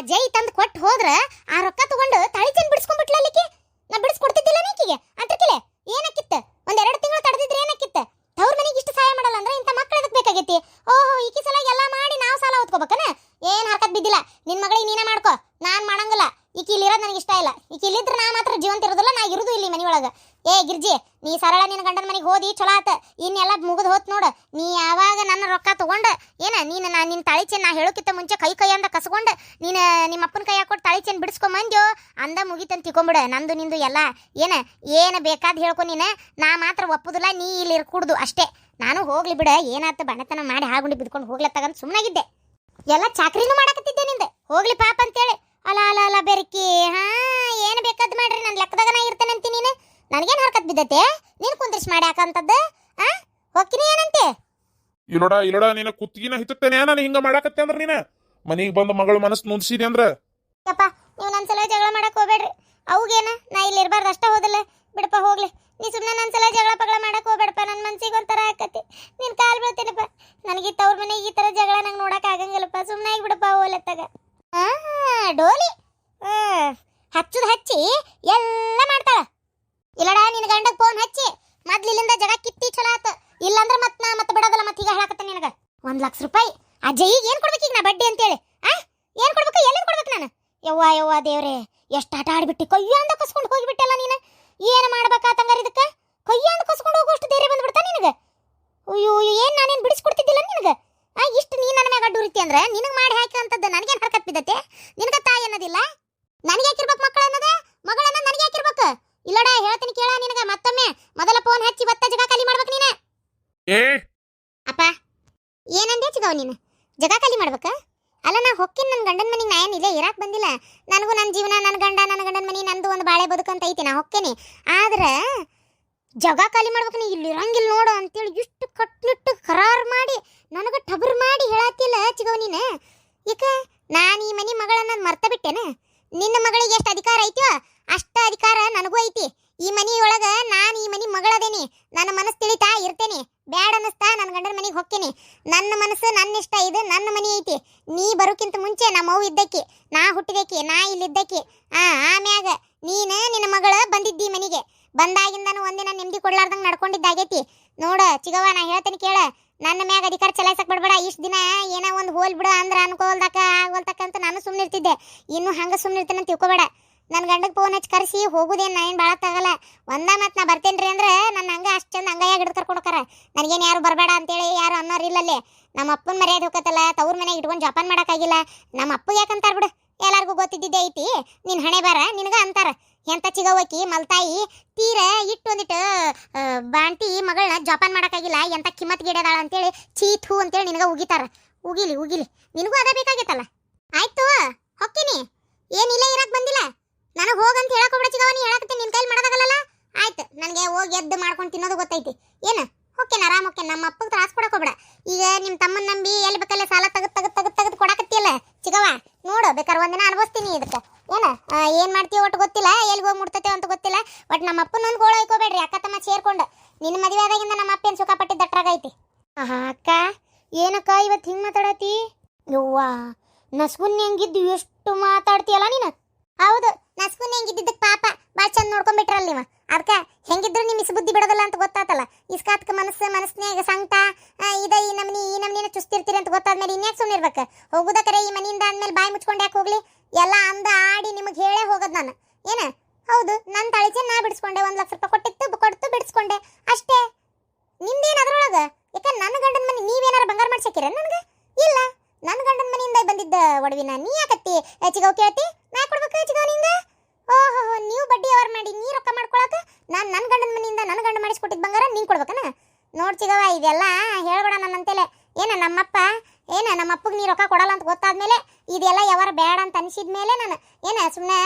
ಜೈ ತಂದು ಕೊಟ್ಟು ಹೋದ್ರ ಆ ರೊಕ್ಕ ತಗೊಂಡು ತಾಳಿ ಚೆನ್ ಬಿಡಿಸ್ಕೊಂಡ್ಬಿಟ್ಲ ಅಲ್ಲಿಕಿ ನಾ ಬಿಡಿಸ್ಕೊಡ್ತಿದ್ದಿಲ್ಲ ನೀಕಿಗೆ. ಅಂತ್ರಕಿಲೆ ಏನಕ್ಕಿತ್ತ? ಒಂದ್ ತಿಂಗಳು ತಡೆದಿದ್ರೆ ಏನಕ್ಕಿತ್ತ? ತವ್ರ ಮನೆಗೆ ಇಷ್ಟು ಸಹಾಯ ಮಾಡಲ್ಲ ಅಂದ್ರೆ ಇಂಥ ಮಕ್ಳು ಎದಕ್ ಬೇಕಾಗೈತಿ? ಓಹೋ, ಈಕಿ ಸಲ ಎಲ್ಲ ಮಾಡಿ ನಾವು ಸಾಲ ಹೊತ್ಕೋಬೇಕನ? ಏನ್ ಹರ್ಕತ್ ಬಿದ್ದಿಲ್ಲ. ನಿನ್ ಮಗಳಿಗೆ ನೀನೇ ಮಾಡ್ಕೋ. ನಾನು ಮಾಡಂಗಿಲ್ಲ. ಈಕಿ ಇಲ್ಲಿರೋದು ನನಗೆ ಇಷ್ಟ ಇಲ್ಲ. ಈಕಿ ಇಲ್ಲಿದ್ರೆ ನಾ ಮಾತ್ರ ಜೀವಂತ ಇರೋದಿಲ್ಲ, ನಾ ಇರುದು ಇಲ್ಲಿ ಮನೆಯೊಳಗೆ. ಏ ಗಿರ್ಜಿ, ನೀ ಸರಳ ನಿನ್ನ ಗಂಡನ ಮನೆಗೆ ಹೋದಿ, ಚಲೋ ಆತ. ಇನ್ನೆಲ್ಲ ಮುಗಿದು ಹೋತ್ ನೋಡು. ನೀ ಯಾವಾಗ ನನ್ನ ರೊಕ್ಕ ತೊಗೊಂಡು, ಏನ, ನೀನು ನಾ ನಿನ್ನ ತಾಳಿ ಚೆನ್ನ ನಾ ಹೇಳೋಕ್ಕಿಂತ ಮುಂಚೆ ಕೈ ಕೈ ಅಂತ ಕಸ್ಕೊಂಡು, ನೀನು ನಿಮ್ಮ ಅಪ್ಪನ ಕೈ ಹಾಕೊಟ್ಟು ತಾಳಿ ಚೇನ್ ಬಿಡಿಸ್ಕೊಂಬಂದ್ಯೋ ಅಂದ ಮುಗಿತಂತ ತಿಕೊಂಬಿಡು ನಂದು ನಿಂದು ಎಲ್ಲ, ಏನ, ಏನು ಬೇಕಾದ ಹೇಳ್ಕೊ ನೀನು. ನಾ ಮಾತ್ರ ಒಪ್ಪುದಿಲ್ಲ, ನೀ ಇಲ್ಲಿ ಇರ್ಕೂಡ್ದು ಅಷ್ಟೇ. ನಾನು ಹೋಗ್ಲಿ ಬಿಡ ಏನಾಯ್ತು ಬಣ್ಣತನ ಮಾಡಿ ಹಾಗುಂಡಿ ಬಿದ್ಕೊಂಡು ಹೋಗ್ಲತ್ತಾಗಂತ ಸುಮ್ಮನಾಗಿದ್ದೆ ಎಲ್ಲ ಚಾಕ್ರಿನೂ ಮಾಡಕತ್ತಿದ್ದೆ ನಿಂದೆ. ಹೋಗ್ಲಿ ಪಾಪ ಅಂತೇಳಿ. ಅಲ್ಲ ಅಲ್ಲ ಅಲ್ಲ ಬೆರಕಿ. ಹಾ ಏನು ಬೇಕಾದ್ ಮಾಡ್ರಿ? ನನ್ನ ಲೆಕ್ಕದಾಗ ನಾ ಇರ್ತೇನೆ ಅಂತೀನಿ ನೀನು. ನನಗೇನು ಹರ್ಕತ್ ಬಿದ್ದತೆ? ನೀನು ಕುಂದ್ರಿಸ್ ಮಾಡಿ ಹಾಕಂತದ್ದು ಆ? ಹೋಗ್ತೀನಿ ಏನಂತೆ? ಇಲ್ಲೋಡ ಇಲ್ಲೋಡ ನಿನ್ನ ಕುತ್ತಿಗಿನ ಹಿತ್ತೇನೆ ನಾನು ಹಿಂಗ ಮಾಡಾಕತ್ತೆ ಅಂದ್ರೆ ನೀನು? ಮನೆಗೆ ಬಂದು ಮಗಳು ಮನಸ್ಸು ನುಂದಿಸಿದೆ ಅಂದ್ರೆ? ಯಪ್ಪ ನೀವು ನನ್ನ ಸಲ ಜಗಳ ಮಾಡಕ್ ಹೋಗ್ಬೇಡ್ರಿ. ಅವ್ಗೇನ? ನಾ ಇಲ್ಲಿ ಇರಬಾರ್ದು ಅಷ್ಟೇ ಹೋದಲ್ಲ. ಬಿಡಪ್ಪ ಹೋಗ್ಲಿ. ನೀ ಸುಮ್ಮನೆ ನನ್ನ ಸಲ ಜಗಳ ಪಗಳ ಮಾಡಕ್ ಹೋಗ್ಬೇಡಪ್ಪ. ನನ್ನ ಮನ್ಸಿಗೆ ಒಂಥರ ಆಕತಿ. ನಿನ್ ಕಾಲ್ ಬೀಳ್ತೀನಪ್ಪ. ನನಗೆ ತವ್ರ ಮನೆಗೆ ಈ ಥರ ಜಗಳ ನಂಗೆ ನೋಡಕ್ ಆಗಂಗಿಲ್ಲಪ್ಪ. ಸುಮ್ಮನೆ ಬಿಡಪ್ಪ ಹೋಲತ್ತಾಗ ಡೋಲಿ. ಹಚ್ಚದ ಹಚ್ಚಿ ಎಲ್ಲ ಮಾಡ್ತಾಳ. ಇಲ್ಲಡ ನಿನ್ನ ಗಂಡಗ್ ಫೋನ್ ಹಚ್ಚಿ ಮೊದ್ಲಿಲ್ಲಿಂದ ಜಗ ಕಿತ್ತಿ ಚಲೋ ಆತ. ಇಲ್ಲಂದ್ರ ಮತ್ ನಾ ಮತ್ತೆ ಬಿಡೋದಲ್ಲ ಮತ್ತೆ ಈಗ ಹೇಳಕತ್ತ ನಿನಗ. ಒಂದ್ ಲಕ್ಷ ರೂಪಾಯಿ. ಆ ಜೈಗೆ ಏನ್ ಕೊಡ್ಬೇಕು ಈಗ ನಾ ಬಡ್ಡಿ ಅಂತೇಳಿ? ಆ, ಏನ್ ಕೊಡ್ಬೇಕು, ಎಲ್ಲಿಂದ ಕೊಡ್ಬೇಕು ನಾನು? ಯವ್ವ ಯವ್ವ ದೇವ್ರೆ, ಎಷ್ಟು ಆಟ ಆಡ್ಬಿಟ್ಟಿ. ಕೈಯ ಅಂದ ಕಸ್ಕೊಂಡು ಹೋಗಿಬಿಟ್ಟಲ್ಲ ನೀನು? ಏನು ಮಾಡ್ಬೇಕಾತಂಗಾರ ಇದಕ್ಕೆ? ಕೈಯ ಅಂದ ಕಸ್ಕೊಂಡು ಹೋಗೋಷ್ಟು ಧೈರ್ಯ ಬಂದ್ಬಿಡ್ತಾ ನಿನಗೆ? ಅಯ್ಯೋ, ಏನು ನಾನೇನ್ ಬಿಡಿಸ್ಕೊಡ್ತಿದ್ದಿಲ್ಲ ನಿನಗೆ? ಇಷ್ಟು ನೀ ನನ್ನ ಮ್ಯಾಗ ಅಡ್ಡು ರೀತಿ ಅಂದ್ರೆ ನಿನಗೆ ಮಾಡಿ ಹಾಕಿರಂತದ್ದು ನನಗೇನು ಹರಕತ್ ಬಿದ್ದತೆ ನಿನಗ ತಾಯಿ ಅನ್ನೋದಿಲ್ಲ? ನನಗೆ ಹಾಕಿರ್ಬೇಕು ಮಕ್ಕಳು ಅನ್ನೋದ? ಮಗಳನ್ನ ನನಗೆ ಹಾಕಿರ್ಬೇಕು ಇಲ್ಲಡ ಹೇಳ್ತೀನಿ ಕೇಳ ನಿನಗ ಮತ್ತೊಮ್ಮೆ. ಮೊದಲ ಫೋನ್ ಹಚ್ಚಿ ಬತ್ತ ಜಗ ಖಾಲಿ ಮಾಡ್ಬೇಕು ನೀನು. ಅಪ್ಪ ಏನಂದೆ ಚಿಗವ್ ನೀನು? ಜಗ ಖಾಲಿ ಮಾಡ್ಬೇಕ? ಅಲ್ಲ ನಾ ಹೊಕ್ಕಿನ ನನ್ನ ಗಂಡನ ಮನೆಗೆ ನಾ ಏನು ಇಲ್ಲೇ ಇರಾಕ್ ಬಂದಿಲ್ಲ. ನನಗೂ ನನ್ನ ಜೀವನ ನನ್ನ ಗಂಡ ನನ್ನ ಗಂಡನ ಮನೆ ನಂದು ಒಂದು ಬಾಳೆ ಬದುಕಂತ ಐತಿ ನಾ ಹೊಕ್ಕೇನಿ. ಆದ್ರೆ ಜಗ ಖಾಲಿ ಮಾಡ್ಬೇಕು ನೀ ಇಲ್ಲಿ ಇರಂಗಿಲ್ಲ ನೋಡು ಅಂತೇಳಿ ಇಷ್ಟು ಕಟ್ನಿಟ್ಟು ಕರಾರು ಮಾಡಿ ನನಗೆ ಟಬರ್ ಮಾಡಿ ಹೇಳತ್ತಿಲ್ಲ ಚಿಗವ್ ನೀನು. ಈಗ ನಾನು ಈ ಮನೆ ಮಗಳನ್ನ ಮರ್ತ ಬಿಟ್ಟೆನ ನಿನ್ನ ಮಗಳಿಗೆ ಎಷ್ಟು ಅಧಿಕಾರ ಐತೋ ಅಷ್ಟ ಅಧಿಕಾರ ನನಗೂ ಐತಿ. ಈ ಮನೆಯೊಳಗ ನಾನು ಈ ಮನೆ ಮಗಳದೇನಿ. ನನ್ನ ಮನಸ್ಸು ತಿಳಿತಾ ಇರ್ತೇನೆ. ಬ್ಯಾಡ ಅನ್ನಿಸ್ತಾ ನನ್ನ ಗಂಡನ ಮನೆಗೆ ಹೋಗ್ತೀನಿ ನನ್ನ ಮನಸ್ಸು ನನ್ನ ಇಷ್ಟ ಇದು ನನ್ನ ಮನೆ ಐತಿ. ನೀ ಬರೋಕ್ಕಿಂತ ಮುಂಚೆ ನಮ್ಮ ಅವ್ವ ಇದ್ದಕ್ಕೆ, ನಾ ಹುಟ್ಟಿದಕ್ಕಿ, ನಾ ಇಲ್ಲಿದ್ದಕ್ಕಿ, ಆ ಆಮ್ಯಾಗ ನೀನ ನಿನ್ನ ಮಗಳ ಬಂದಿದ್ದಿ ಮನೆಗೆ. ಬಂದಾಗಿಂದನು ಒಂದಿನ ನೆಮ್ಮದಿ ಕೊಡ್ಲಾರ್ದಂಗೆ ನಡ್ಕೊಂಡಿದ್ದಾಗೈತಿ. ನೋಡ ಚಿಗವ್ವ, ನಾ ಹೇಳ್ತೇನೆ ಕೇಳ. ನನ್ನ ಮ್ಯಾಗ ಅಧಿಕಾರ ಚಲಾಯಿಸಕ್ ಬಿಡ್ಬೇಡ. ಇಷ್ಟು ದಿನ ಏನೋ ಒಂದು ಹೋಲ್ ಬಿಡು ಅಂದ್ರ ಅನ್ಕೋಲ್ದಕ್ಕ ಆಗೋಲ್ತಕ್ಕಂತ ನಾನು ಸುಮ್ಮನೆ ಇರ್ತಿದ್ದೆ ಇನ್ನು ಹಂಗ ಸುಮ್ಮನೆ ಇರ್ತೇನೆ ಅಂತ ತಿಳ್ಕೊಬೇಡ. ನನ್ನ ಗಂಡಗೆ ಫೋನ್ ಹಚ್ಚಿ ಕರೆಸಿ ಹೋಗುದೇನು ನಾನು ಏನು ತಗಲ್ಲ ಒಂದ ಮತ್ತು ನಾ ಬರ್ತೇನ್ರಿ ಅಂದ್ರೆ ನನ್ನ ಹಂಗ ಅಷ್ಟು ಚಂದ ಹಂಗಾಯಾಗ ಹಿಡಿದು ಕರ್ಕೊಂಡು ಹೋಗಾರ ನನಗೇನು ಯಾರು ಬರಬೇಡ ಅಂತೇಳಿ ಯಾರು ಅನ್ನೋರು ಇಲ್ಲಲ್ಲೇ. ನಮ್ಮ ಅಪ್ಪನ ಮರ್ಯಾದೆ ಹೋಗತ್ತಲ್ಲ ತವ್ರ ಮನೆಗೆ ಇಟ್ಕೊಂಡು ಜಪಾನ್ ಮಾಡೋಕ್ಕಾಗಿಲ್ಲ ನಮ್ಮ ಅಪ್ಪಗೆ ಯಾಕಂತಾರ ಬಿಡು. ಎಲ್ಲಾರ್ಗೂ ಗೊತ್ತಿದ್ದಿದ್ದೆ ಐತಿ. ನಿನ್ನ ಹಣೆ ಬಾರ, ನಿನಗೆ ಅಂತಾರ. ಎಂತ ಚಿಗವಕಿ, ಮಲ್ತಾಯಿ, ತೀರೆ ಇಟ್ಟು ಒಂದಿಟ್ಟು ಬಾಂಟಿ ಮಗಳನ್ನ ಜೋಪಾನ್ ಮಾಡೋಕ್ಕಾಗಿಲ್ಲ, ಎಂತ ಕಿಮ್ಮತ್ ಗಿಡದಾಳ ಅಂತೇಳಿ ಚೀಥು ಅಂತೇಳಿ ನಿನಗ ಉಗಿತಾರ. ಉಗಿಲಿ ಉಗಿಲಿ. ನಿನಗೂ ಅದೇ ಬೇಕಾಗಿತ್ತಲ್ಲ? ಆಯ್ತು ಹೊಕ್ಕಿನಿ ಏನಿಲ್ಲ ಇರಕ್ ಬಂದಿಲ್ಲ? ನನಗೆ ಹೋಗಂತ ಹೇಳಕ್ ಹೋಗ್ಬಿಡ ಚಿಗವ ನೀ ಹೇಳಕತ್ತೀನಿ ನಿನ್ ಕೈಲಿ ಮಾಡೋದಾಗಲ್ಲ ಆಯ್ತು, ನನಗೆ ಹೋಗಿ ಎದ್ದು ಮಾಡ್ಕೊಂಡು ತಿನ್ನೋದು ಗೊತ್ತೈತಿ. ಏನು? ಓಕೆ ಆರಾಮ್ ಓಕೆ ನಮ್ಮ ಅಪ್ಪಗೆ ತ್ರಾಸ ಕೊಡಕ್ ಹೋಗ್ಬೇಡ. ಈಗ ನಿಮ್ಮ ತಮ್ಮನ ನಂಬಿ ಎಲ್ಲಿ ಬೇಕಲ್ಲ ಸಾಲ ತೆಗೆದು ತೆಗೆದು ತೆಗೆದು ಕೊಡಕತ್ತಿಯಲ್ಲ ಚಿಗವ ನೋಡು ಬೇಕಾದ್ರೆ ಒಂದಿನ ಅನುಭವಿಸ್ತೀನಿ ಇದಕ್ಕೆ. ಏನ? ಏನು ಮಾಡ್ತೀವಿ ಒಟ್ಟು ಗೊತ್ತಿಲ್ಲ. ಎಲ್ಲಿ ಹೋಗಿ ಮುಟ್ತತೆ ಅಂತ ಗೊತ್ತಿಲ್ಲ. ಬಟ್ ನಮ್ಮ ಅಪ್ಪನ ಒಂದು ಗೋಳ ಹೋಯ್ಕೋಬೇಡ್ರಿ. ಅಕ್ಕ ತಮ್ಮ ಸೇರ್ಕೊಂಡು. ನಿನ್ನ ಮದುವೆ ಆದಾಗಿಂದ ನಮ್ಮ ಅಪ್ಪ ಏನು ಸುಖ ಪಟ್ಟಿದ್ದಟ್ರಾಗೈತಿ ಆಹಾ ಅಕ್ಕ ಏನಕ್ಕ ಇವತ್ತು ಹಿಂಗೆ ಮಾತಾಡತಿ? ಯವ್ವಾ ನಸ್ಗುನ್ ಹೆಂಗಿದ್ದು? ಎಷ್ಟು ಮಾತಾಡ್ತೀಯಲ್ಲ ನೀನು? ಹೌದು ನಸ್ಗುನ್ ಹೆಂಗಿದ್ದಿದ್ದಕ್ಕೆ ಪಾಪ. ಭಾಳ ಚಂದ ನೋಡ್ಕೊಂಡ್ಬಿಟ್ರಲ್ಲ ನೀವು. ಅದಕ್ಕೆ ಹೆಂಗಿದ್ರು ನಿಮ್ಮ ಇಸ್ ಬುದ್ಧಿ ಬಿಡೋದಲ್ಲ ಅಂತ ಗೊತ್ತಾತಲ್ಲ. ಇಸ್ಕಾತ್ಕ ಮನಸ್ಸು ಮನಸ್ಸಿನಾಗ ಸಂಕಟ ಇದ ಈ ನಮ್ನಿ ಈ ನಮ್ನಿನ ಚುಸ್ತಿರ್ತೀರಿ ಅಂತ ಗೊತ್ತಾದ್ಮೇಲೆ ಇನ್ಯಾಕೆ ಸುಮ್ಮನೆ ಇರ್ಬೇಕು ಹೋಗುದಕ್ಕರೆ ಈ ಮನೆಯಿಂದ ಆದ್ಮೇಲೆ ಬಾಯಿ ಮುಚ್ಕೊಂಡು ಯಾಕೆ ಹೋಗ್ಲಿ? ಎಲ್ಲ ಅಂದ ಆಡಿ ನಿಮಗೆ ಹೇಳೇ ಹೋಗೋದು ನಾನು. ಏನ? ಹೌದು ನನ್ನ ತಳಿಚೆ ನಾ ಬಿಡಿಸ್ಕೊಂಡೆ, ಒಂದು ಲಕ್ಷ ರೂಪಾಯಿ ಕೊಟ್ಟಿತ್ತು, ಕೊಡ್ತು ಬಿಡಿಸ್ಕೊಂಡೆ. ಅಷ್ಟೇ. ನಿಮ್ದೇನು ಅದ್ರೊಳಗೆ? ಯಾಕೆ ನನ್ನ ಗಂಡನ ಮನೆ ನೀವೇನಾರ ಬಂಗಾರ ಮಾಡ್ಸಕ್ಕಿರ ನನಗೆ? ಇಲ್ಲ. ನನ್ನ ಗಂಡನ ಮನೆಯಿಂದ ಬಂದಿದ್ದ ಒಡವಿನ ನೀ ಯಾಕತ್ತಿ? ಚಿಗವ್ ಕೇಳ್ತಿ? ನಾ ಕೊಡ್ಬೇಕು ಚಿಗವ್ ನಿಂಗ? ಓಹೋ ನೀವು ಬಡ್ಡಿ ಅವ್ರು ಮಾಡಿ, ನೀ ರೊಕ್ಕ ಮಾಡ್ಕೊಳಕ? ನಾನು ನನ್ನ ಗಂಡನ ಮನೆಯಿಂದ ನನ್ನ ಗಂಡ ಮಾಡಿಸ್ಕೊಟ್ಟಿದ್ದ ಬಂಗಾರ ನೀನು ಕೊಡ್ಬೇಕನ? ನೋಡ್ ಚಿಗವ ಇದೆಲ್ಲ ಹೇಳ್ಬೇಡ ನನ್ನಂತೇಲೆ ಏನ ನಮ್ಮಪ್ಪ ಏನ, ನಮ್ಮ ಅಪ್ಪಗೆ ನೀ ರೊಕ್ಕ ಕೊಡಲ್ಲ ಅಂತ ಗೊತ್ತಾದ್ಮೇಲೆ ಇದೆಲ್ಲ ಯಾವಾರ ಬೇಡ ಅಂತ ಅನಿಸಿದ ಮೇಲೆ ನಾನು, ಏನ ಸುಮ್ಮನೆ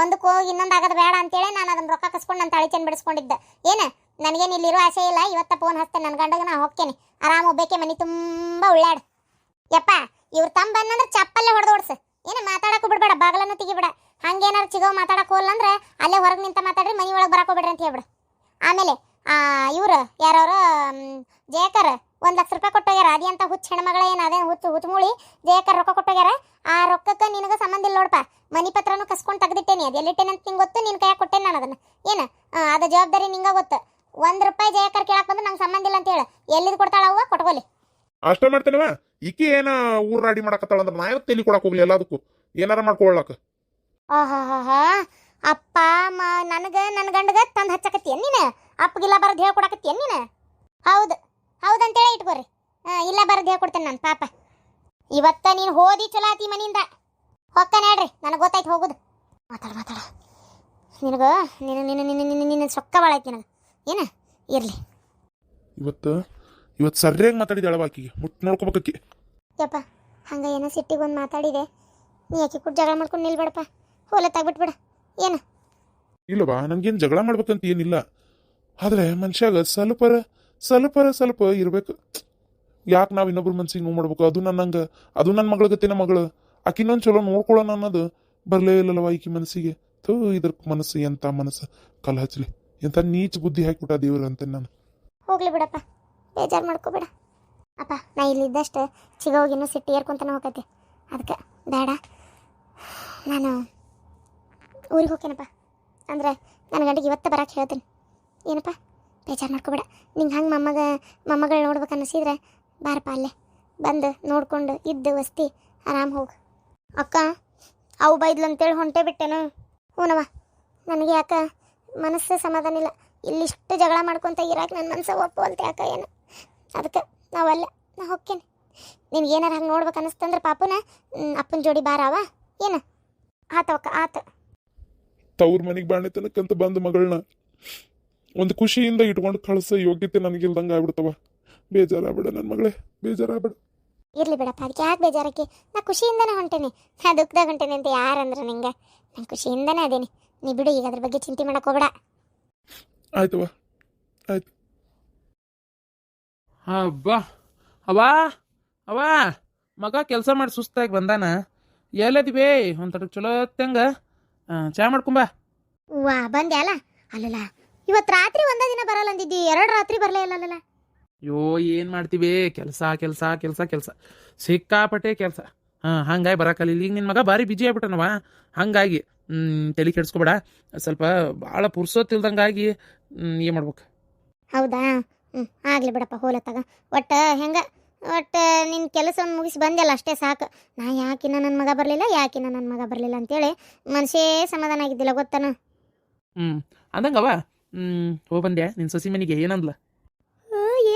ಒಂದಕ್ಕೆ ಹೋಗಿ ಇನ್ನೊಂದು ಆಗೋದು ಬೇಡ ಅಂತೇಳಿ ನಾನು ಅದನ್ನು ರೊಕ್ಕ ಕಸ್ಕೊಂಡು ನನ್ನ ತಾಳಿಚೆನ್ ಬಿಡಿಸ್ಕೊಂಡಿದ್ದೆ. ಏನ ನನಗೇನು ಇಲ್ಲಿರೋ ಆಸೆ ಇಲ್ಲ, ಇವತ್ತ ಫೋನ್ ಹಚ್ತೇನೆ ನನ್ನ ಗಂಡಗೆ ನಾ ಹೋಗ್ತೇನೆ. ಆರಾಮ ಒಬ್ಬೇಕೆ ಮನೆ ತುಂಬ ಉಳ್ಳಾಡ್. ಯಪ್ಪ, ಇವ್ರ ತಮ್ಮ ಬಂದಂದ್ರೆ ಚಪ್ಪಲ್ಲೇ ಹೊಡೆದು ಓಡ್ಸು. ಏನು, ಮಾತಾಡಕ್ಕೂ ಬಿಡಬೇಡ, ಬಾಗಲನ್ನು ತೆಗಿಬೇಡ. ಹಂಗೇನಾರು ಚಿಗೋ ಮಾತಾಡಕ್ಕೆ ಹೋಲ್ಲ ಅಂದ್ರೆ ಅಲ್ಲೇ ಹೊರಗೆ ನಿಂತ ಮಾತಾಡ್ರಿ, ಮನೆ ಒಳಗೆ ಬರಕ್ ಹೋಗ್ಬೇಡ್ರಿ ಅಂತ ಹೇಳ್ಬಿಡು. ಆಮೇಲೆ ಇವರು, ಯಾರವ್ರು ಜಯಕರ್ ಒಂದ್ ಲಕ್ಷ ರೂಪಾಯಿ ಕೊಟ್ಟೋಗ್ಯಾರ. ಅದೇ ಅಂತ ಹುಚ್ಚ ಹೆಣ್ಮಗಳ ಏನು ಅದೇ ಹುಚ್ಚು ಮೂಳಿ. ಜಯಕರ್ ರೊಕ್ಕ ಕೊಟ್ಟೋಗ್ಯಾರ. ಆ ರೊಕ್ಕಕ್ಕೆ ನಿನಗೆ ಸಂಬಂಧ ಇಲ್ಲ ನೋಡಪ್ಪ. ಮನಿ ಪತ್ರನೂ ಕಸ್ಕೊಂಡು ತೆಗ್ದಿಟ್ಟೇನಿ. ಅದು ಎಲ್ಲಿಟ್ಟೇನೆ ಅಂತ ನಿಂಗೆ ಗೊತ್ತು. ನಿನ್ನ ಕೈಯಾಗ ಕೊಟ್ಟೇನೆ ನಾನು ಅದನ್ನು. ಏನು? ಅದು ಜವಾಬ್ದಾರಿ ನಿಂಗೆ ಗೊತ್ತು. ಒಂದು ರೂಪಾಯಿ ಜಯಕರ್ ಕೇಳಕ್ ಬಂದು ನಂಗೆ ಸಂಬಂಧ ಇಲ್ಲ ಅಂತ ಹೇಳು. ಎಲ್ಲಿದ್ ಕೊಡ್ತಾಳ ಅವ್ವ? ಕೊಟ್ಕೊಲಿ. ಅಷ್ಟೇ ಮಾಡ್ತೇನವ ಈಕೆ ಏನ ಊರ್ ರಾಡಿ ಮಾಡಕತ್ತಾಳ ಅಂದ್ರೆ ನಾ ತೆಲಿ ತಲೆ ಕೊಡಕ್ ಹೋಗ್ಲಿ ಎಲ್ಲದಕ್ಕೂ? ಏನಾರ ಮಾಡ್ಕೊಳ್ಳಾಕ ಆಹಾ ಅಪ್ಪ ಅಮ್ಮ ನನಗೆ ನನ್ನ ಗಂಡಗ ತಂದು ಹಚ್ಚಕತ್ತೀಯ ನೀನು? ಅಪ್ಪಗಿಲ್ಲ ಬರೋದು ಹೇಳ್ಕೊಡಕತ್ತೀಯ ನೀನು? ಹೌದು. ಹೌದಂತೇಳಿ ಇಟ್ಕೋರಿ. ಇಲ್ಲ ಬರ್ದು ಹೇಳ್ಕೊಡ್ತೇನೆ ನಾನು ಪಾಪ. ಇವತ್ತ ನೀನು ಹೋದಿ ಚಲೋ ಆತಿ ಮನೆಯಿಂದ ಹೊಕ್ಕ ನೋಡ್ರಿ ನನಗೆ ಗೊತ್ತಾಯ್ತು ಹೋಗುದು. ಮಾತಾಡ ಮಾತಾಡ. ನಿನಗ ನಿನ್ನ ನಿನ್ನ ನಿನ್ನ ನಿನ್ನ ನಿನ್ನ ಸೊಕ್ಕ ಭಾಳ ಐತಿ ನನಗೆ. ಏನ? ಇರಲಿ. ಇವತ್ತು ಇವತ್ತು ಸರಿಯಾಗಿ ಮಾತಾಡಿದಾಳ ಆಕಿಗೆ. ಮುಟ್ ನೋಡ್ಕೋಬೇಕಿ ಯಪ್ಪ ಹಂಗೆ ಏನೋ ಸಿಟ್ಟಿಗೆ ಒಂದು ಮಾತಾಡಿದೆ. ನೀ ಯಾಕೆ ಕೂಡ ಜಗಳ ಮಾಡ್ಕೊಂಡು ನಿಲ್ಬೇಡಪ್ಪ. ಹೋಲ ತಾಗ್ಬಿಟ್ಬಿಡ. ಏನು? ಇಲ್ಲವಾ ನನಗೇನು ಜಗಳ ಮಾಡ್ಬೇಕಂತ ಏನಿಲ್ಲ. ಆದರೆ ಮನುಷ್ಯಾಗ ಸ್ವಲ್ಪರ ಸ್ವಲ್ಪರ ಸ್ವಲ್ಪ ಇರ್ಬೇಕು. ಯಾಕೆ ನಾವು ಇನ್ನೊಬ್ರ ಮನ್ಸಿಗೆ ನೋವು ಮಾಡ್ಬೇಕು? ಅದು ನನ್ನಂಗ ಅದು ನನ್ನ ಮಗಳ ನಮ್ಮ ಮಗಳು. ಆಕಿನೊಂದು ಚಲೋ ನೋಡ್ಕೊಳ್ಳೋಣ ಅನ್ನೋದು ಬರಲೇ ಇಲ್ಲಲ್ವ ಈಕಿ ಮನಸ್ಸಿಗೆ ಥೂ, ಇದ್ರ ಮನಸ್ಸು ಎಂಥ ಮನಸ್ಸು. ಕಲ್ ಹಚ್ಚಲಿ ಎಂಥ ನೀಚ ಬುದ್ಧಿ ಹಾಕಿಬಿಟ್ಟ ದೇವ್ರು ಅಂತ ನಾನು. ಹೋಗ್ಲಿ ಬಿಡಪ್ಪ. ಬೇಜಾರು ಮಾಡ್ಕೋಬೇಡ ಅಪ್ಪ, ನಾ ಇಲ್ಲಿದ್ದಷ್ಟು ಇನ್ನೂ ಸಿಟ್ಟು ಏರ್ಕೊಂತಾನೆ ಹೋಗತ್ತೆ. ಅದಕ್ಕೆ ಬೇಡ. ನಾನು ಊರಿಗೆ ಹೋಗ್ತೇನಪ್ಪ. ಅಂದ್ರೆ ನನ್ನ ಗಂಡಿಗೆ ಇವತ್ತು ಬರಕ್ಕೆ ಹೇಳ್ತೀನಿ. ಏನಪ್ಪ? ಬೇಜಾರು ಮಾಡ್ಕೋಬೇಡ. ನಿಂಗೆ ಹಂಗೆ ಮೊಮ್ಮಗ, ಮೊಮ್ಮಗಳು ನೋಡ್ಬೇಕು ಅನ್ನಿಸಿದ್ರೆ ಬಾರಪ್ಪ ಅಲ್ಲೇ. ಬಂದು ನೋಡ್ಕೊಂಡು ಇದ್ದು ವಸ್ತಿ, ಆರಾಮ್ ಹೋಗು. ಅಕ್ಕ, ಅವು ಬೈದ್ಲು ಅಂತೇಳಿ ಹೊಂಟೆ ಬಿಟ್ಟೆನು? ಹ್ಞೂನವ ನನಗೆ ಯಾಕೆ ಮನಸ್ಸು ಸಮಾಧಾನ ಇಲ್ಲ. ಇಲ್ಲಿಷ್ಟು ಜಗಳ ಮಾಡ್ಕೊಂತ ಇರಾಕ ನನ್ನ ಮನ್ಸ ಒಪ್ಪುವಂತ ಯಾಕ ಏನು? ಅದಕ್ಕೆ ನಾವಲ್ಲ ನಾ ಹೋಗ್ತೇನೆ ನಿನ್ಗೆ ಏನಾರು ಹಂಗೆ ನೋಡ್ಬೇಕು ಅನ್ನಿಸ್ತಂದ್ರೆ ಪಾಪುನ ಅಪ್ಪನ ಜೋಡಿ ಬಾರಾವ? ಏನು? ಆತವಕ್ಕ ಆತ. ತವ್ರ ಮನೆಗೆ ಬಾಣೆ ತನಕಂತ ಬಂದು ಮಗಳನ್ನ ಒಂದು ಖುಷಿಯಿಂದ ಇಟ್ಕೊಂಡು ಕಳಿಸೋ ಯೋಗ್ಯತೆ ನನಗಿಲ್ದಂಗೆ ಆಗ್ಬಿಡ್ತವ. ಬೇಜಾರಾಗ್ಬೇಡ ನನ್ನ ಮಗಳೇ ಬೇಜಾರಾಗ್ಬೇಡ. ಇರ್ಲಿ ಬಿಡಪ್ಪ ಅದಕ್ಕೆ ಯಾಕೆ ಬೇಜಾರಕ್ಕೆ? ನಾ ಖುಷಿಯಿಂದನೇ ಹೊಂಟೇನೆ. ನಾ ದುಃಖದಾಗ ಹೊಂಟೇನೆ ಅಂತ ಯಾರಂದ್ರೆ ನಿಂಗೆ? ನಾನು ಖುಷಿಯಿಂದನೇ ಅದೇನಿ. ನೀ ಬಿಡು ಈಗ ಅದ್ರ ಬಗ್ಗೆ ಚಿಂತೆ ಮಾಡಕ್ ಹೋಗ್ಬೇಡ. ಆಯ್ತವ ಆಯ್ತು. ಅಬ್ಬಾ ಅವಾ ಅವಾ ಮಗ ಕೆಲಸ ಮಾಡಿ ಸುಸ್ತಾಗಿ ಬಂದಾನ. ಎಲ್ಲದಿಬೇ ಒಂದು ತಟಕ್ ಚಲೋ ಚಹಾ ಚಾ ಮಾಡ್ಕೊಂಬಾ ವಾ ಬಂದೆ ಅಲ್ಲ? ಅಲ್ಲಲ್ಲ ಇವತ್ತು ರಾತ್ರಿ ಒಂದೇ ದಿನ ಬರಲ್ಲ ಅಂದಿದ್ದಿ ಎರಡು ರಾತ್ರಿ ಬರಲೇ ಇಲ್ಲ ಅಲ್ಲ ಯೋ ಏನು ಮಾಡ್ತೀವಿ? ಕೆಲಸ ಕೆಲಸ ಕೆಲಸ ಕೆಲಸ. ಸಿಕ್ಕಾಪಟ್ಟೆ ಕೆಲಸ. ಹಾಂ ಹಂಗಾಗಿ ಬರಕಲ್ಲ. ಈಗ ನಿನ್ನ ಮಗ ಭಾರಿ ಬಿಜಿ ಆಗ್ಬಿಟ್ಟನವ ಹಂಗಾಗಿ ಹ್ಮ್, ತಲೆ ಕೆಡ್ಸ್ಕೊಬೇಡ. ಸ್ವಲ್ಪ ಭಾಳ ಪುರ್ಸೋತಿಲ್ದಂಗಾಗಿ ಏನು ಮಾಡ್ಬೇಕು? ಹೌದಾ? ಹ್ಞೂ ಆಗ್ಲಿ ಬಿಡಪ್ಪ ಹೋಲತ್ತಾಗ ಒಟ್ಟು ಹೆಂಗ? ಒಟ್ಟು ನಿನ್ನ ಕೆಲಸ ಮುಗಿಸಿ ಬಂದೆಲ್ಲ ಅಷ್ಟೇ ಸಾಕು. ನಾ ಯಾಕಿನ್ನ ನನ್ನ ಮಗ ಬರಲಿಲ್ಲ ಯಾಕಿನ್ನ ನನ್ನ ಮಗ ಬರಲಿಲ್ಲ ಅಂತೇಳಿ ಮನಸ್ಸೇ ಸಮಾಧಾನ ಆಗಿದ್ದಿಲ್ಲ ಗೊತ್ತಾನ? ಹ್ಞೂ ಅಂದಂಗವ ಹ್ಞೂ ಹೋಗಿ ಬಂದ್ಯಾ ನಿನ್ನ ಸೊಸಿ ಮನೆಗೆ ಏನಂದ್ಲ?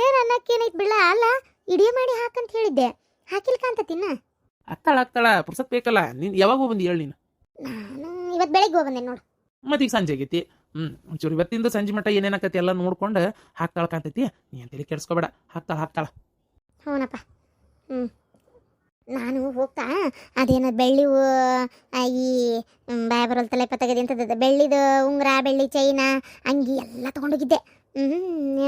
ಏನ್ ಅನ್ನಕ್ಕೇನೈತ್ ಬಿಡ ಅಲ್ಲ ಇಡಿಯ ಮಾಡಿ ಹಾಕಂತ ಹೇಳಿದ್ದೆ. ಹಾಕಿಲ್ಕ ಅಂತ ತಿನ್ನ? ಆಗ್ತಾಳ ಆಗ್ತಾಳ ಪುರ್ಸತ್ ಬೇಕಲ್ಲ. ನೀನು ಯಾವಾಗ ಹೋಗಿ ಬಂದು ಹೇಳಿ ನೀನು. ನಾನು ಇವತ್ತು ಬೆಳಗ್ಗೆ ಹೋಗ್ ಬಂದೆ ನೋಡು. ಮತ್ತೆ ಈಗ ಸಂಜೆ ಆಗೈತಿ. ಹ್ಮ್ ಒಂಚೂರು ಇವತ್ತಿಂದ ಸಂಜೆ ಮಟ್ಟ ಏನೇನಾಕತಿ ಎಲ್ಲ ನೋಡ್ಕೊಂಡು ಹಾಕ್ತಾಳ ಕಾಂತೈತಿ ನೀ ಅಂತೇಳಿ ಕೆಡ್ಸ್ಕೊಬೇಡ. ಹಾಕ್ತಾಳ ಹಾಕ್ತಾಳ. ಹೌನಪ್ಪ. ಹ್ಞೂ ನಾನು ಹೋಗ್ತಾ, ಅದೇನೋ ಬೆಳ್ಳಿ ಈ ಬರೋಲ್ ತಲೆ ಪತ್ತಗದಿ ಅಂತದ ಬೆಳ್ಳಿದು ಉಂಗುರ, ಬೆಳ್ಳಿ ಚೈನ, ಅಂಗಿ ಎಲ್ಲ ತೊಗೊಂಡೋಗಿದ್ದೆ. ಹ್ಞೂ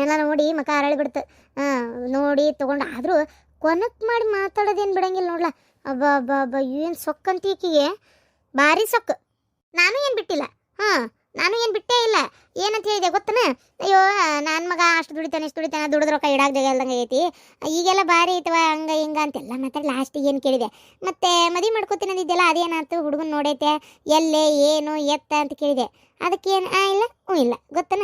ಎಲ್ಲ ನೋಡಿ ಮಕ ಅರಳಿಬಿಡ್ತು. ಹಾಂ ನೋಡಿ ತೊಗೊಂಡು ಆದರೂ ಕೊನಕ್ ಮಾಡಿ ಮಾತಾಡೋದೇನು ಬಿಡಂಗಿಲ್ಲ ನೋಡ್ಲ. ಅಬ್ಬ ಅಬ್ಬ ಅಬ್ಬ ಏನು ಸೊಕ್ಕಂತೀಕಿಗೆ ಭಾರಿ ಸೊಕ್ಕು. ನಾನು ಏನು ಬಿಟ್ಟಿಲ್ಲ. ಹಾಂ ನಾನು ಏನು ಬಿಟ್ಟೇ ಇಲ್ಲ. ಏನಂತ ಹೇಳಿದೆ ಗೊತ್ತನ? ಅಯ್ಯೋ ನನ್ನ ಮಗ ಅಷ್ಟು ದುಡಿತಾನೆ, ಇಷ್ಟು ದುಡಿತಾನೆ ದುಡಿದ ರೊಕ್ಕ ಇಡಾಕ್ ಜಾಗ ಇಲ್ದಂಗೆ ಐತಿ ಈಗೆಲ್ಲ ಭಾರಿ ಐತವ, ಹಂಗೆ, ಹಿಂಗೆ ಅಂತೆಲ್ಲ ಮಾತಾಡಿ ಲಾಸ್ಟಿಗೆ ಏನು ಕೇಳಿದೆ? ಮತ್ತೆ ಮದುವೆ ಮಾಡ್ಕೋತೀನಿ ಅಂದಿದ್ದೆಲ್ಲ ಅದೇನಾಯ್ತು? ಹುಡುಗನ ನೋಡೈತೆ, ಎಲ್ಲೇ, ಏನು, ಎತ್ತ ಅಂತ ಕೇಳಿದೆ. ಅದಕ್ಕೆ ಏನು ಆ, ಇಲ್ಲ, ಹ್ಞೂ, ಇಲ್ಲ. ಗೊತ್ತನ?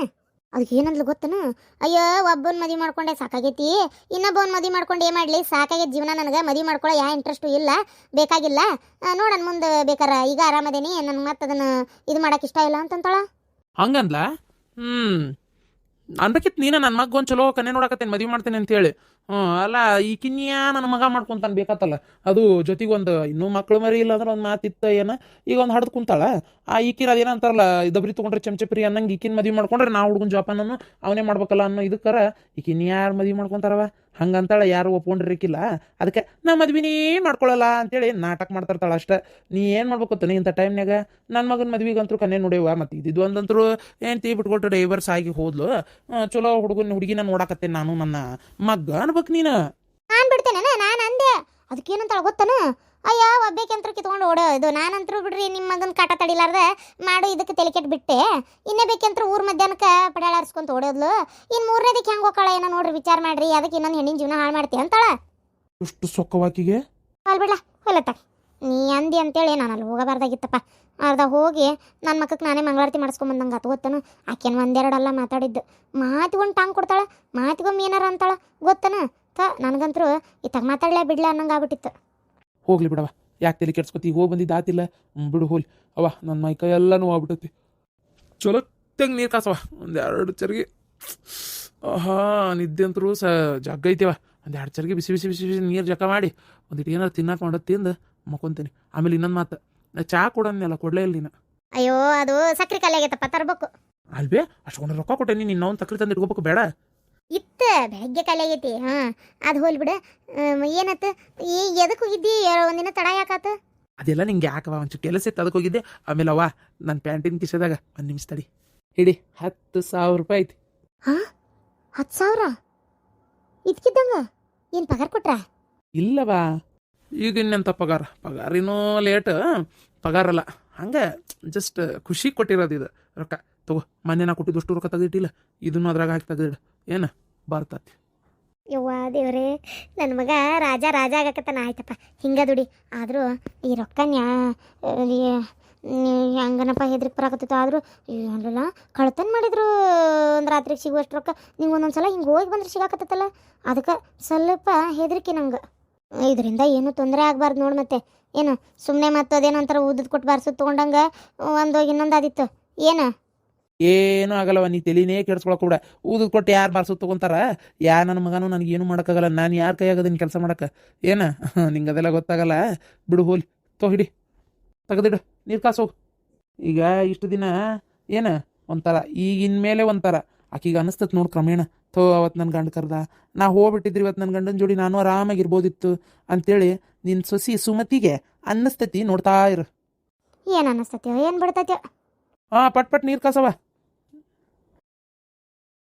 ಅದಕ್ಕೆ ಏನಂದ್ಲು ಗೊತ್ತನ? ಅಯ್ಯೋ, ಒಬ್ಬನ ಮದುವೆ ಮಾಡ್ಕೊಂಡೆ ಸಾಕಾಗೈತಿ. ಇನ್ನೊಬ್ಬನ ಮದುವೆ ಮಾಡ್ಕೊಂಡು ಏನು ಮಾಡಲಿ? ಸಾಕಾಗೈತಿ ಜೀವನ ನನಗೆ. ಮದುವೆ ಮಾಡ್ಕೊಳ್ಳೋ ಯಾವ ಇಂಟ್ರೆಸ್ಟು ಇಲ್ಲ, ಬೇಕಾಗಿಲ್ಲ. ನೋಡೋಣ ಮುಂದೆ ಬೇಕಾರ. ಈಗ ಆರಾಮದೇನಿ. ನನಗೆ ಮತ್ತೆ ಅದನ್ನು ಇದು ಮಾಡಕ್ಕೆ ಇಷ್ಟ ಇಲ್ಲ ಅಂತಂತಾಳ. ಹಂಗಂದ್ಲ? ಹ್ಮ್. ಅನ್ಬೇಕಿತ್ತು ನೀನ ನನ್ನ ಮಗ ಒಂದು ಚಲೋ ಕನ್ನೆ ನೋಡಕತ್ತೇನೆ, ಮದುವೆ ಮಾಡ್ತೇನೆ ಅಂತೇಳಿ. ಹ್ಞೂ ಅಲ್ಲ, ಈ ಕಿನ್ಯಾ ನನ್ನ ಮಗ ಮಾಡ್ಕೊಂತಾನೆ ಬೇಕತ್ತಲ್ಲ ಅದು ಜೊತೆಗೆ ಒಂದು ಇನ್ನೂ ಮಕ್ಳು ಮರಿ ಇಲ್ಲ ಅಂದ್ರೆ ಒಂದು ಮಾತಿತ್ತ ಏನು? ಈಗ ಒಂದು ಹಡ್ದು ಕುಂತಾಳ. ಆ ಈಕಿನ ಅದೇನಂತಾರಲ್ಲ ದಬ್ರಿ ತೊಗೊಂಡ್ರೆ ಚಮಚಪ್ರಿ ಅನ್ನಂಗೆ ಈಕಿನ ಮದುವೆ ಮಾಡ್ಕೊಂಡ್ರೆ ನಾ ಹುಡುಗನ ಜೋಪಾನನು ಅವನೇ ಮಾಡ್ಬೇಕಲ್ಲ ಅನ್ನೋ ಇದಕ್ಕರ ಈಕಿನ ಯಾರು ಮದುವೆ ಮಾಡ್ಕೊಂತಾರವ? ಹಂಗಂತಾಳ ಯಾರು ಒಪ್ಕೊಂಡಿರಕ್ಕಿಲ್ಲ ಅದಕ್ಕೆ ನಾ ಮದ್ವಿನೇ ಮಾಡ್ಕೊಳ್ಳಲ್ಲ ಅಂತೇಳಿ ನಾಟಕ ಮಾಡ್ತಿರ್ತಾಳೆ ಅಷ್ಟೇ. ನೀ ಏನು ಮಾಡ್ಬೇಕು ಇಂಥ ಟೈಮ್ನಾಗ ನನ್ನ ಮಗನ ಮದ್ವಿಗಂತೂ ಕನ್ನೆ ನೋಡೇವ ಮತ್ತು ಇದ್ದಿದ್ದು ಏನು ತೀ ಬಿಟ್ಕೊಟ್ಟು ಡೈವರ್ಸ್ ಆಗಿ ಹೋದ್ಲು. ಚಲೋ ಹುಡುಗನ ಹುಡುಗಿನ ನೋಡಕತ್ತೆ ನಾನು ನನ್ನ ಮಗ್ಗ ಅನ್ಬೇಕು ನೀನು. ನಾನು ಬಿಡ್ತೇನೆ ನಾನು ಅಂದೆ. ಅದಕ್ಕೇನಂತಾಳೆ ಗೊತ್ತನ? ಅಯ್ಯ ಒಬ್ಬೇಕಂತ್ರ ಕಿತ್ಕೊಂಡು ಓಡೋ ಇದು. ನಾನಂತರೂ ಬಿಡ್ರಿ ನಿಮ್ಮ ಮಗನ ಕಾಟ ತಡಿಲಾರ್ದ ಮಾಡು ಇದಕ್ಕೆ ತೆಲಿಕೆಟ್ ಕೆಟ್ಟು ಬಿಟ್ಟೆ ಇನ್ನೇ ಬೇಕಂತ್ರ ಊರ್ ಮಧ್ಯಾಹ್ನಕ್ಕೆ ಪಡಾಳಾರ್ಸ್ಕೊಂತ ಓಡೋದ್ಲು. ಇನ್ನು ಮೂರನೇದಕ್ಕೆ ಹೆಂಗೆ ಹೋಗ್ಕಳ ಏನೋ ನೋಡ್ರಿ ವಿಚಾರ ಮಾಡ್ರಿ. ಅದಕ್ಕೆ ಇನ್ನೊಂದು ಹೆಣ್ಣಿನ ಜೀವನ ಹಾಳು ಮಾಡ್ತೀಯ ಅಂತಾಳ. ಇಷ್ಟು ಸೊಕ್ಕವಾಕಿಗೆ? ಅಲ್ಲಿ ಬಿಡ್ಲ ಹೊಲತ್ತ ನೀ ಅಂದಿ ಅಂತೇಳಿ ನಾನು ಅಲ್ಲಿ ಹೋಗಬಾರ್ದಾಗಿತ್ತಪ್ಪ. ಅರ್ಧ ಹೋಗಿ ನನ್ನ ಮಕ್ಕಕ್ಕೆ ನಾನೇ ಮಂಗಳಾರತಿ ಮಾಡಿಸ್ಕೊಂಬಂದಂಗೆ ಆತು ಗೊತ್ತನು? ಆಕೆನ ಒಂದೆರಡಲ್ಲ ಮಾತಾಡಿದ್ದು. ಮಾತಿಗೊಂದು ಟಾಂಗ್ ಕೊಡ್ತಾಳೆ ಮಾತಿಗೊಮ್ಮೆ ಏನಾರ ಅಂತಾಳ ಗೊತ್ತನ? ತ ನನಗಂತರೂ ಇತ್ತಾಗ ಮಾತಾಡಲೇ ಬಿಡ್ಲ ಅನ್ನಂಗೆ ಆಗ್ಬಿಟ್ಟಿತ್ತು. ಹೋಗ್ಲಿ ಬಿಡವ ಯಾಕೆ ತಲೆ ಕೆಡ್ಸ್ಕೊತಿ? ಹೋಗಿ ಬಂದಿದ್ದು ಆತಿಲ್ಲ. ಬಿಡು ಹೋಲಿ ಅವ ನನ್ನ ಮೈ ಕೈ ಎಲ್ಲ ನೋವಾಗ್ಬಿಟ್ಟತಿ ಚಲೋ ತಂಗೆ ನೀರು ಕಾಸವ ಒಂದು ಎರಡು ಚರ್ಗಿ. ಆಹಾ ನಿದ್ದೆ ಅಂತರೂ ಸ ಜಗ್ಗ ಐತೆವ. ಒಂದು ಎರಡು ಚರ್ಗಿ ಬಿಸಿ ಬಿಸಿ ಬಿಸಿ ಬಿಸಿ ನೀರು ಜಕ ಮಾಡಿ ಒಂದಿಟ್ಟು ಏನಾರು ತಿನ್ನಕ್ಕೆ ಮಾಡೋದು ತಿಂದು ಮಕ್ಕೊಂತೀನಿ. ಆಮೇಲೆ ಇನ್ನೊಂದು ಮಾತು. ನಾ ಚಾ ಕೊಡೋನ್ನೆಲ್ಲ ಕೊಡಲೇ ಇಲ್ಲ ನೀನು ಅಯ್ಯೋ ಅದು ಸಕ್ಕರೆ ಕಲೆ ಆಗೈತಪ್ಪ ತರ್ಬೇಕು. ಅಲ್ವೇ? ಅಷ್ಟೊಂದು ರೊಕ್ಕ ಕೊಟ್ಟೆ ನೀನು ಇನ್ನೊಂದು ತಕ್ರಿ ತಂದು ಇಟ್ಕೋಬೇಕು ಬೇಡ. ಇತ್ತ ಬೆಳಗ್ಗೆ ಕಲೆ ಆಗೈತಿ ಹಾಂ ಅದು ಹೋಲ್ ಬಿಡು ಏನತ್ತು ಈ ಎದಕ್ಕೆ ಹೋಗಿದ್ದಿ? ಒಂದಿನ ತಡ ಯಾಕಾತ? ಅದೆಲ್ಲ ನಿಂಗೆ ಯಾಕವ ಒಂಚೂರು ಕೆಲಸ ಇತ್ತು ಅದಕ್ಕೆ ಹೋಗಿದ್ದೆ. ಆಮೇಲೆ ಅವ ನನ್ನ ಪ್ಯಾಂಟಿನ ಕಿಸದಾಗ ಒಂದು ನಿಮಿಷ ತಡಿ. ಹಿಡಿ ಹತ್ತು ಸಾವಿರ ರೂಪಾಯಿ ಐತಿ. ಹತ್ತು ಸಾವಿರ? ಇದ್ಕಿದ್ದಂಗ? ಏನು ಪಗಾರ ಕೊಟ್ರ? ಇಲ್ಲವಾ ಈಗ ಇನ್ನೆಂತ ಪಗಾರ? ಪಗಾರಿನೂ ಲೇಟ್ ಪಗಾರಲ್ಲ. ಹಂಗೆ ಜಸ್ಟ್ ಖುಷಿ ಕೊಟ್ಟಿರೋದು ಇದು. ರೊಕ್ಕ ತಗೋ, ಮೊನ್ನೆ ನಾ ಕೊಟ್ಟಿದ್ದಷ್ಟು ರೊಕ್ಕ ತೆಗೆದಿಟ್ಟಿಲ್ಲ. ಇದನ್ನು ಅದ್ರಾಗ ಹಾಕಿ ತೆಗೆದಿಡು. ಏನು? ಬರ್ತತಿ. ಯವ್ವ ದೇವ್ರೇ ನನ್ನ ಮಗ ರಾಜ ರಾಜ ಆಗಕತ್ತಾನ. ಆಯ್ತಪ್ಪ, ಹಿಂಗ ದುಡಿ. ಆದರೂ ಈ ರೊಕ್ಕ ಹೆಂಗನಪ್ಪ ಹೆದ್ರಿಕ್ ಬರಾಕತ್ತಿತ್ತು ಆದರೂ ಅಲ್ಲಲ್ಲ ಕಳ್ತನ ಮಾಡಿದ್ರು ಒಂದು ರಾತ್ರಿಗೆ ಸಿಗುವಷ್ಟು ರೊಕ್ಕ. ನೀವು ಒಂದೊಂದು ಸಲ ಹಿಂಗೆ ಹೋಗಿ ಬಂದ್ರೆ ಸಿಗಾಕತ್ತಲ್ಲ ಅದಕ್ಕೆ ಸ್ವಲ್ಪ ಹೆದರಿಕೆ ನಂಗೆ. ಇದರಿಂದ ಏನೂ ತೊಂದರೆ ಆಗಬಾರ್ದು ನೋಡಿ ಮತ್ತೆ. ಏನು ಸುಮ್ಮನೆ ಮತ್ತೆ ಅದೇನೋ ಒಂಥರ ಊದದ್ ಕೊಟ್ಟು ಬಾರಿಸು ತೊಗೊಂಡಂಗೆ ಒಂದು ಇನ್ನೊಂದು ಆದಿತ್ತು. ಏನು? ಏನೂ ಆಗಲ್ಲವ, ನೀ ತಲೆನೇ ಕೆಡ್ಸ್ಕೊಳಕ್ ಕೂಡ ಊದದ್ ಕೊಟ್ಟು ಯಾರು ಬಾರ್ಸೋದು ತೊಗೊಂತಾರ? ಯಾ ನನ್ನ ಮಗನೂ ನನಗೆ ಏನು ಮಾಡೋಕ್ಕಾಗಲ್ಲ. ನಾನು ಯಾರ ಕೈಯಾಗದೀನಿ ಕೆಲಸ ಮಾಡಕ್ಕೆ ಏನ? ನಿಂಗೆ ಅದೆಲ್ಲ ಗೊತ್ತಾಗಲ್ಲ? ಬಿಡು ಹೋಲಿ, ತೋ ಹಿಡಿ. ತೆಗೆದಿಡು, ನೀರು ಕಾಸು ಈಗ ಇಷ್ಟು ದಿನ, ಏನು? ಒಂಥರ, ಈಗಿನ ಮೇಲೆ ಒಂಥರ. ಆಕಿಗೆ ಅನಿಸ್ತತ್ ನೋಡಿ ಕ್ರಮೇಣ ಥೋ ಅವತ್ತು ನನ್ನ ಗಂಡ ಕರ್ದ. ನಾ ಹೋಗ್ಬಿಟ್ಟಿದ್ರಿ ಇವತ್ತು ನನ್ನ ಗಂಡನ ಜೋಡಿ ನಾನು ಆರಾಮಾಗಿರ್ಬೋದಿತ್ತು ಅಂತೇಳಿ ನಿನ್ನ ಸೊಸಿ ಸುಮತಿಗೆ ಅನ್ನಿಸ್ತತಿ ನೋಡ್ತಾ ಇರು. ಏನು ಅನ್ನಿಸ್ತತ್ಯೋ? ಏನು ಬಿಡ್ತತ್ಯೋ? ಹಾಂ ಪಟ್ ಪಟ್ ನೀರು ಕಾಸವ